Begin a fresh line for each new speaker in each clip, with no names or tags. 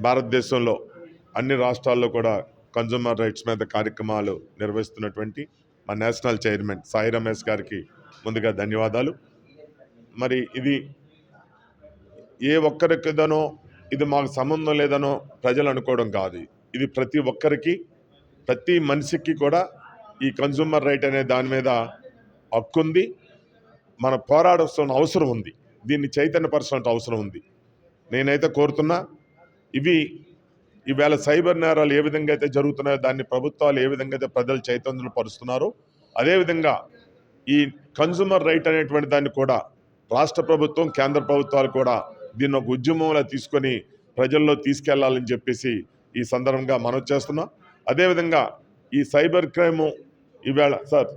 భారతదేశంలో అన్ని రాష్ట్రాల్లో కూడా కన్జ్యూమర్ రైట్స్ మీద కార్యక్రమాలు నిర్వహిస్తున్నటువంటి మా నేషనల్ చైర్మన్ సాయి రమేష్ గారికి ముందుగా ధన్యవాదాలు. మరి ఇది ఏ ఒక్కరికిదనో ఇది మాకు సంబంధం లేదనో ప్రజలు అనుకోవడం కాదు. ఇది ప్రతి ఒక్కరికి ప్రతి మనిషికి కూడా ఈ కన్జ్యూమర్ రైట్ అనే దాని మీద హక్కు ఉంది. మన పోరాడాల్సిన అవసరం ఉంది. దీన్ని చైతన్యపరచాల్సిన అవసరం ఉంది. నేనైతే కోరుతున్నా ఇవి ఈవేళ సైబర్ నేరాలు ఏ విధంగా అయితే జరుగుతున్నాయో దాన్ని ప్రభుత్వాలు ఏ విధంగా అయితే ప్రజలు చైతన్యలు పరుస్తున్నారో అదేవిధంగా ఈ కన్జ్యూమర్ రైట్ అనేటువంటి దాన్ని కూడా రాష్ట్ర ప్రభుత్వం కేంద్ర ప్రభుత్వాలు కూడా దీన్ని ఒక ఉద్యమంలా తీసుకొని ప్రజల్లో తీసుకెళ్ళాలని చెప్పేసి ఈ సందర్భంగా మనం చేస్తున్నాం. అదేవిధంగా ఈ సైబర్ క్రైము ఈవేళ సార్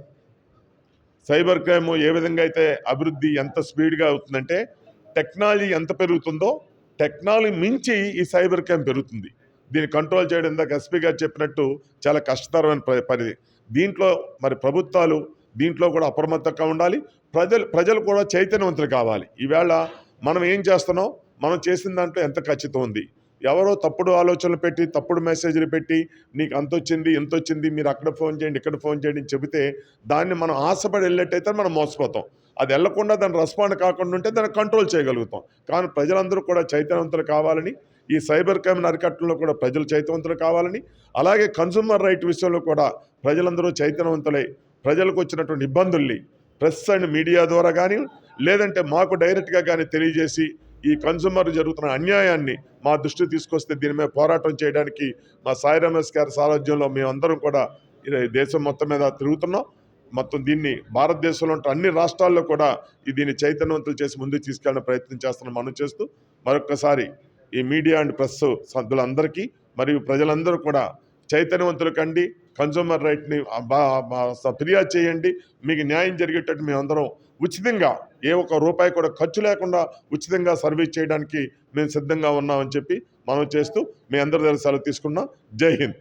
సైబర్ క్రైమ్ ఏ విధంగా అయితే అభివృద్ధి ఎంత స్పీడ్గా అవుతుందంటే టెక్నాలజీ ఎంత పెరుగుతుందో టెక్నాలజీ మించి ఈ సైబర్ క్రైమ్ పెరుగుతుంది. దీన్ని కంట్రోల్ చేయడం ఇందాక ఎస్పీ గారు చెప్పినట్టు చాలా కష్టతరమైన పరిధి పని దీంట్లో మరి ప్రభుత్వాలు దీంట్లో కూడా అప్రమత్తంగా ఉండాలి. ప్రజలు ప్రజలు కూడా చైతన్యవంతులు కావాలి. ఈవేళ మనం ఏం చేస్తున్నాం? మనం చేసిన దాంట్లో ఎంత ఖచ్చితం ఉంది? ఎవరో తప్పుడు ఆలోచనలు పెట్టి తప్పుడు మెసేజ్లు పెట్టి నీకు అంత వచ్చింది ఎంత వచ్చింది మీరు అక్కడ ఫోన్ చేయండి ఇక్కడ ఫోన్ చేయండి చెబితే దాన్ని మనం ఆశపడి వెళ్ళేట్టయితే మనం మోసపోతాం. అది వెళ్ళకుండా దాన్ని రెస్పాండ్ కాకుండా ఉంటే దాన్ని కంట్రోల్ చేయగలుగుతాం. కానీ ప్రజలందరూ కూడా చైతన్యవంతులు కావాలని ఈ సైబర్ క్రైమ్ అరికట్టడంలో కూడా ప్రజలు చైతన్యవంతులు కావాలని అలాగే కన్సూమర్ రైట్ విషయంలో కూడా ప్రజలందరూ చైతన్యవంతులై ప్రజలకు వచ్చినటువంటి ఇబ్బందుల్ని ప్రెస్ అండ్ మీడియా ద్వారా కానీ లేదంటే మాకు డైరెక్ట్గా కానీ తెలియజేసి ఈ కన్సూమర్ జరుగుతున్న అన్యాయాన్ని మా దృష్టికి తీసుకొస్తే దీని మీద పోరాటం చేయడానికి మా సాయి రమేష్ గారి సారథ్యంలో మేమందరం కూడా దేశం మొత్తం మీద తిరుగుతున్నాం. మొత్తం దీన్ని భారతదేశంలో అన్ని రాష్ట్రాల్లో కూడా దీన్ని చైతన్యవంతులు చేసి ముందుకు తీసుకెళ్ళిన ప్రయత్నం చేస్తున్నాం మనం చేస్తూ మరొకసారి ఈ మీడియా అండ్ ప్రెస్ సభ్యులందరికీ మరియు ప్రజలందరూ కూడా చైతన్యవంతులు కండి కన్జ్యూమర్ రైట్ని బా- ఫిర్యాదు చేయండి. మీకు న్యాయం జరిగేటట్టు మేమందరం ఉచితంగా ఏ ఒక్క రూపాయి కూడా ఖర్చు లేకుండా ఉచితంగా సర్వీస్ చేయడానికి మేము సిద్ధంగా ఉన్నామని చెప్పి మనం చేస్తూ మీ అందరి దగ్గర సెలవు తీసుకున్నాం జై హింద్.